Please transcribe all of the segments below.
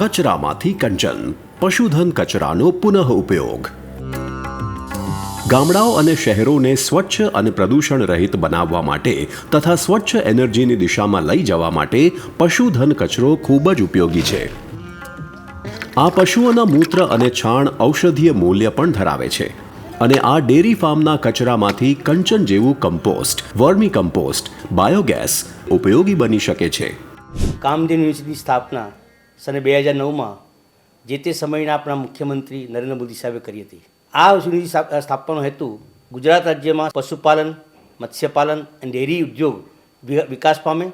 કચરામાંથી કંચન, પશુધન કચરાનો પુનઃ ઉપયોગ. ગામડાઓ અને શહેરોને સ્વચ્છ અને પ્રદૂષણ રહિત બનાવવા માટે તથા સ્વચ્છ એનર્જીની દિશામાં લઈ જવા માટે પશુધન કચરો ખૂબ જ ઉપયોગી છે. આ પશુઓના મૂત્ર અને છાણ ઔષધીય મૂલ્ય પણ ધરાવે છે અને આ ડેરી ફાર્મના કચરામાંથી કંચન જેવું કમ્પોસ્ટ, વર્મી કમ્પોસ્ટ, બાયોગેસ ઉપયોગી બની શકે છે. કામધેનુ યુનિવર્સિટીની સ્થાપના સને બે હજાર નવમાં જે તે સમયના આપણા મુખ્યમંત્રી નરેન્દ્ર મોદી સાહેબે કરી હતી. આ સુનિધિ સ્થાપ- સ્થાપવાનો હેતુ ગુજરાત રાજ્યમાં પશુપાલન, મત્સ્યપાલન અને ડેરી ઉદ્યોગ વિકાસ પામે,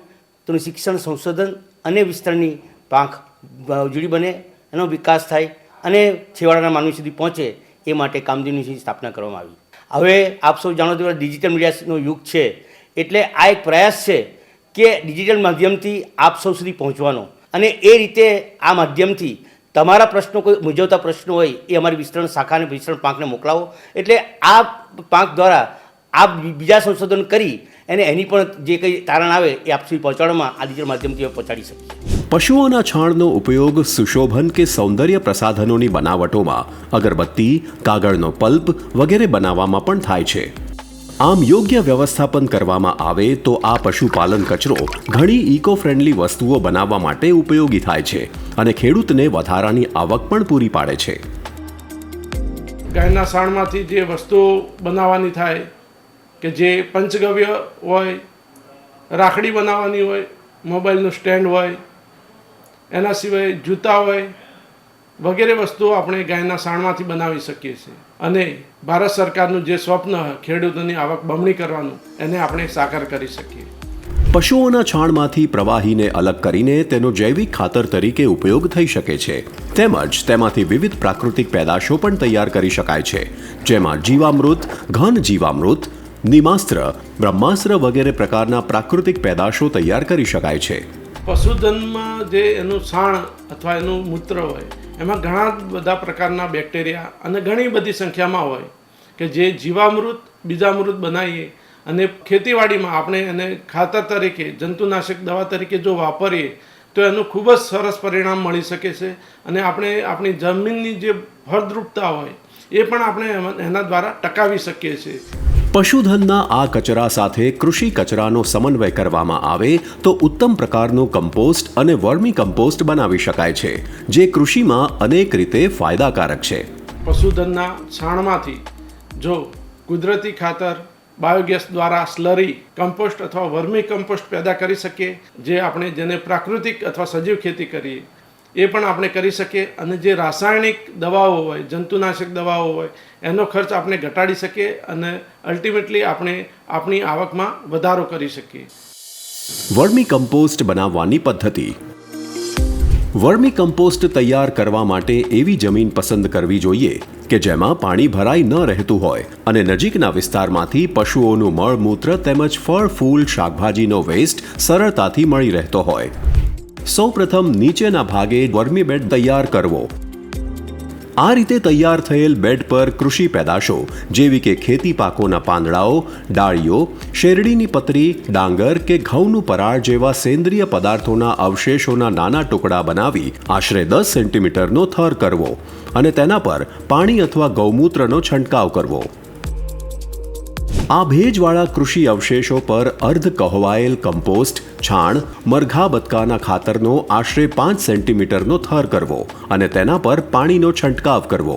તેનું શિક્ષણ, સંશોધન અને વિસ્તરણની પાંખ ઉજળી બને, એનો વિકાસ થાય અને છેવાડાના માનવી સુધી પહોંચે એ માટે યુનિવર્સિટીની સ્થાપના કરવામાં આવી. હવે આપ સૌ જાણો છો ડિજિટલ મીડિયાનો યુગ છે, એટલે આ એક પ્રયાસ છે કે ડિજિટલ માધ્યમથી આપ સૌ સુધી પહોંચવાનો. અને એ રીતે આ માધ્યમથી તમારા પ્રશ્નો કોઈ મૂંઝવતા પ્રશ્નો હોય, એ અમારી વિસ્તરણ શાખાને, વિસ્તરણ પાંખને મોકલાવો. એટલે આ પાંખ દ્વારા આપ બીજા સંશોધન કરી અને એની પણ જે કંઈ તારણ આવે, એ આપ સુધી પહોંચાડવામાં આ ડિજિટલ માધ્યમથી પહોંચાડી શકીએ પશુઓના છાણનો ઉપયોગ સુશોભન કે સૌંદર્ય પ્રસાધનોની બનાવટોમાં, અગરબત્તી, કાગળનો પલ્પ વગેરે બનાવવામાં પણ થાય છે. આમ યોગ્ય વ્યવસ્થાપન કરવામાં આવે તો આ પશુપાલન કચરો ઘણી ઇકો ફ્રેન્ડલી વસ્તુઓ બનાવવા માટે ઉપયોગી થાય છે અને ખેડૂતને વધારાની આવક પણ પૂરી પાડે છે. ગાયના સાણમાંથી જે વસ્તુઓ બનાવવાની થાય, કે જે પંચગવ્ય હોય, રાખડી બનાવવાની હોય, મોબાઈલનું સ્ટેન્ડ હોય, એના સિવાય જૂતા હોય વગેરે વસ્તુઓ આપણે ગાયના સાણમાંથી બનાવી શકીએ છીએ. અને ભારત સરકારનું જે સ્વપ્ન ખેડૂતોની આવક બમણી કરવાનું એને આપણે સાકાર કરી શકીએ. પશુઓના છાણમાંથી પ્રવાહીને અલગ કરીને તેનો જૈવિક ખાતર તરીકે ઉપયોગ થઈ શકે છે. તેમજ તેમાંથી વિવિધ પ્રાકૃતિક પેદાશો પણ તૈયાર કરી શકાય છે. જેમાં જીવામૃત ઘન જીવામૃત નિમાસ્ત્ર બ્રહ્માસ્ત્ર વગેરે પ્રકારના પ્રાકૃતિક પેદાશો તૈયાર કરી શકાય છે. પશુધનમાં જે એનું છાણ અથવા એનું મૂત્ર હોય એમાં ઘણા બધા પ્રકારના બેક્ટેરિયા અને ઘણી બધી સંખ્યામાં હોય કે જે જીવામૃત, બીજામૃત બનાવીએ અને ખેતીવાડીમાં આપણે એને ખાતર તરીકે, જંતુનાશક દવા તરીકે જો વાપરીએ, તો એનું ખૂબ જ સરસ પરિણામ મળી શકે છે. અને આપણે આપણી જમીનની જે ફળદ્રુપતા હોય, એ પણ આપણે એના દ્વારા ટકાવી શકીએ છીએ. પશુધનના આ કચરા સાથે કૃષિ કચરાનો સમન્વય કરવામાં આવે તો ઉત્તમ પ્રકારનો કમ્પોસ્ટ અને વર્મી કમ્પોસ્ટ બનાવી શકાય છે, જે કૃષિમાં અનેક રીતે ફાયદાકારક છે. પશુધનના છાણમાંથી જો કુદરતી ખાતર બાયોગેસ દ્વારા સ્લરી, કમ્પોસ્ટ અથવા વર્મી કમ્પોસ્ટ પેદા કરી શકીએ, જે આપણે જેને પ્રાકૃતિક અથવા સજીવ ખેતી કરીએ એ પણ આપણે કરી શકીએ. અને જે રાસાયણિક દવાઓ હોય, જંતુનાશક દવાઓ હોય, એનો ખર્ચ આપણે ઘટાડી શકીએ અને અલ્ટિમેટલી આપણે આપણી આવકમાં વધારો કરી શકીએ. વર્મી કમ્પોસ્ટ બનાવવાની પદ્ધતિ. વર્મી કમ્પોસ્ટ તૈયાર કરવા માટે એવી જમીન પસંદ કરવી જોઈએ કે જેમાં પાણી ભરાઈ ન રહેતું હોય અને નજીકના વિસ્તારમાંથી પશુઓનું મળમૂત્ર તેમજ ફળ, ફૂલ, શાકભાજીનો વેસ્ટ સરળતાથી મળી રહેતો હોય. સૌપ્રથમ નીચેના ભાગે વર્મી બેડ તૈયાર કરવો. આ રીતે તૈયાર થયેલ બેડ પર કૃષિ પેદાશો, જેવી કે ખેતી પાકોના પાંદડાઓ, ડાળીઓ, શેરડીની પતરી, ડાંગર કે ઘઉંનું પરાળ જેવા સેન્દ્રિય પદાર્થોના અવશેષોના નાના ટુકડા બનાવી આશરે દસ સેન્ટીમીટરનો થર કરવો અને તેના પર પાણી અથવા ગૌમૂત્રનો છંટકાવ કરવો. આ ભેજવાળા કૃષિ અવશેષો પર અર્ધ કહોવાયેલ કમ્પોસ્ટ, છાણ, મરઘા બતકાના ખાતરનો આશરે પાંચ સેન્ટીમીટરનો થર કરવો અને તેના પર પાણીનો છંટકાવ કરવો.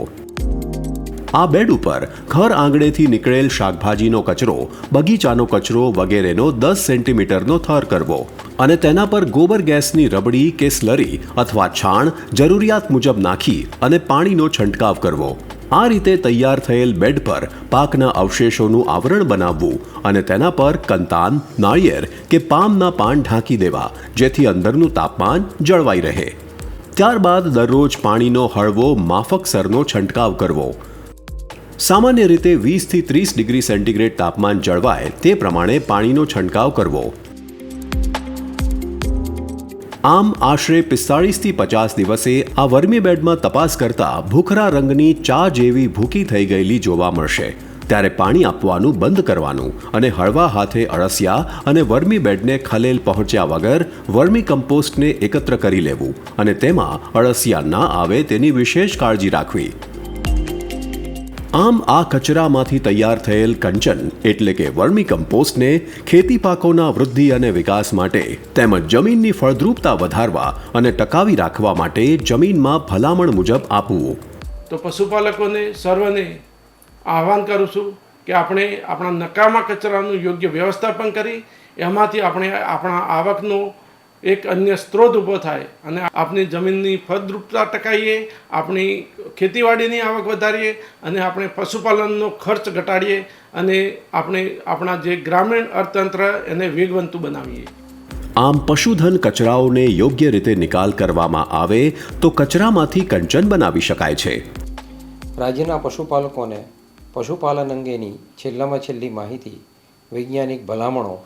આ બેડ ઉપર ઘર આંગણેથી નીકળેલ શાકભાજીનો કચરો, બગીચાનો કચરો વગેરેનો દસ સેન્ટીમીટરનો થર કરવો અને તેના પર ગોબર ગેસની રબડી કે સ્લરી અથવા છાણ જરૂરિયાત મુજબ નાખી અને પાણીનો છંટકાવ કરવો. આ રીતે તૈયાર થયેલ બેડ પર પાકના અવશેષોનું આવરણ બનાવવું અને તેના પર કંતાન, નાળિયેર કે પામના પાન ઢાંકી દેવા, જેથી અંદરનું તાપમાન જળવાઈ રહે. ત્યારબાદ દરરોજ પાણીનો હળવો, માફક સરનો છંટકાવ કરવો. સામાન્ય રીતે વીસથી ત્રીસ ડિગ્રી સેન્ટીગ્રેડ તાપમાન જળવાય તે પ્રમાણે પાણીનો છંટકાવ કરવો. આમ આશરે પિસ્તાળીસથી પચાસ દિવસે આ વર્મી બેડમાં તપાસ કરતા ભૂખરા રંગની ચા જેવી ભૂકી થઈ ગયેલી જોવા મળશે. ત્યારે પાણી આપવાનું બંધ કરવાનું અને હળવા હાથે અળસિયા અને વર્મી બેડને ખલેલ પહોંચ્યા વગર વર્મી કમ્પોસ્ટને એકત્ર કરી લેવું અને તેમાં અળસિયા ના આવે તેની વિશેષ કાળજી રાખવી. આમ આ કચરામાંથી તૈયાર થયેલ કંચન એટલે કે વર્મી કમ્પોસ્ટને ખેતી પાકોના વૃદ્ધિ અને વિકાસ માટે તેમજ જમીનની ફળદ્રુપતા વધારવા અને ટકાવી રાખવા માટે જમીનમાં ભલામણ મુજબ આપવું. તો પશુપાલકોને, સર્વને આહવાન કરું છું કે આપણે આપણા નકામા કચરાનું યોગ્ય વ્યવસ્થાપન કરી, એમાંથી આપણે આપણા આવકનો એક અન્ય સ્ત્રોત ઊભો થાય અને આપણી જમીનની ફળદ્રુપતા ટકાવીએ આપણી ખેતીવાડીની આવક વધારીએ અને આપણે પશુપાલનનો ખર્ચ ઘટાડીએ અને આપણે આપણા જે ગ્રામીણ અર્થતંત્ર એને વેગવંતું બનાવીએ. આમ પશુધન કચરાઓને યોગ્ય રીતે નિકાલ કરવામાં આવે તો કચરામાંથી કંચન બનાવી શકાય છે. રાજ્યના પશુપાલકોને પશુપાલન અંગેની છેલ્લામાં છેલ્લી માહિતી વૈજ્ઞાનિક ભલામણો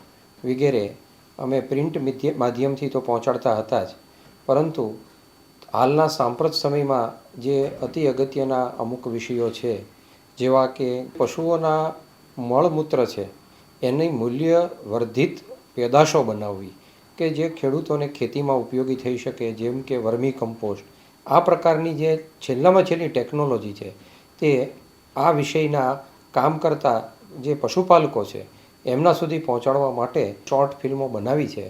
વગેરે અમે પ્રિન્ટ મિધ્ય- માધ્યમથી તો પહોંચાડતા હતા જ. પરંતુ હાલના સાંપ્રત સમયમાં જે અતિ અગત્યના અમુક વિષયો છે, જેવા કે પશુઓના મળમૂત્ર છે, એની મૂલ્ય વર્ધિત પેદાશો બનાવવી, કે જે ખેડૂતોને ખેતીમાં ઉપયોગી થઈ શકે, જેમ કે વર્મી કમ્પોસ્ટ, આ પ્રકારની જે છેલ્લામાં છેલ્લી ટેકનોલોજી છે, તે આ વિષયના કામ કરતા જે પશુપાલકો છે એમના સુધી પહોંચાડવા માટે શોર્ટ ફિલ્મો બનાવી છે.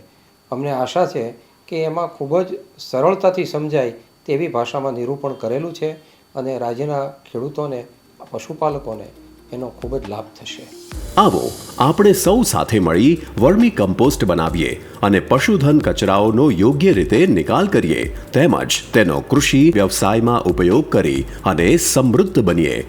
અમને આશા છે કે એમાં ખૂબ જ સરળતાથી સમજાય તેવી ભાષામાં નિરૂપણ કરેલું છે અને રાજ્યના ખેડૂતોને, પશુપાલકોને એનો ખૂબ જ લાભ થશે. આવો, આપણે સૌ સાથે મળી વર્મી કમ્પોસ્ટ બનાવીએ અને પશુધન કચરાઓનો યોગ્ય રીતે નિકાલ કરીએ. તેમજ તેનો કૃષિ વ્યવસાયમાં ઉપયોગ કરી અને સમૃદ્ધ બનીએ.